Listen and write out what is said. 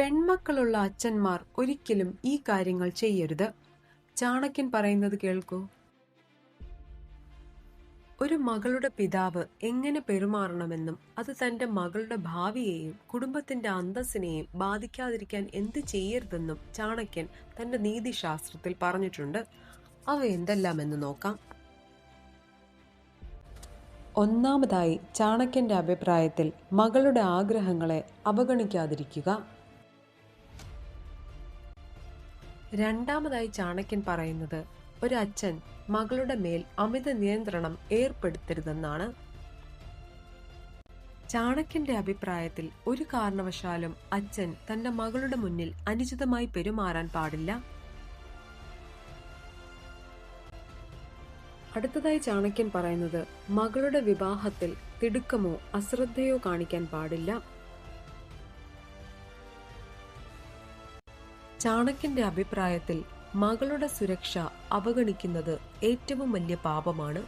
പെൺമക്കളുള്ള അച്ഛന്മാർ ഒരിക്കലും ഈ കാര്യങ്ങൾ ചെയ്യരുത്. ചാണക്യൻ പറയുന്നത് കേൾക്കൂ. ഒരു മകളുടെ പിതാവ് എങ്ങനെ പെരുമാറണമെന്നും അത് തന്റെ മകളുടെ ഭാവിയെയും കുടുംബത്തിന്റെ അന്തസ്സിനെയും ബാധിക്കാതിരിക്കാൻ എന്ത് ചെയ്യരുതെന്നും ചാണക്യൻ തന്റെ നീതിശാസ്ത്രത്തിൽ പറഞ്ഞിട്ടുണ്ട്. അവ എന്തെല്ലാമെന്ന് നോക്കാം. ഒന്നാമതായി ചാണക്യന്റെ അഭിപ്രായത്തിൽ മകളുടെ ആഗ്രഹങ്ങളെ അവഗണിക്കാതിരിക്കുക. രണ്ടാമതായി ചാണക്യൻ പറയുന്നത് ഒരു അച്ഛൻ മകളുടെ മേൽ അമിത നിയന്ത്രണം ഏർപ്പെടുത്തരുതെന്നാണ്. ചാണക്യന്റെ അഭിപ്രായത്തിൽ ഒരു കാരണവശാലും അച്ഛൻ തന്റെ മകളുടെ മുന്നിൽ അനുചിതമായി പെരുമാറാൻ പാടില്ല. അടുത്തതായി ചാണക്യൻ പറയുന്നത് മകളുടെ വിവാഹത്തിൽ തിടുക്കമോ അശ്രദ്ധയോ കാണിക്കാൻ പാടില്ല. ചാണക്യന്റെ അഭിപ്രായത്തിൽ മകളുടെ സുരക്ഷ അവഗണിക്കുന്നത് ഏറ്റവും വലിയ പാപമാണ്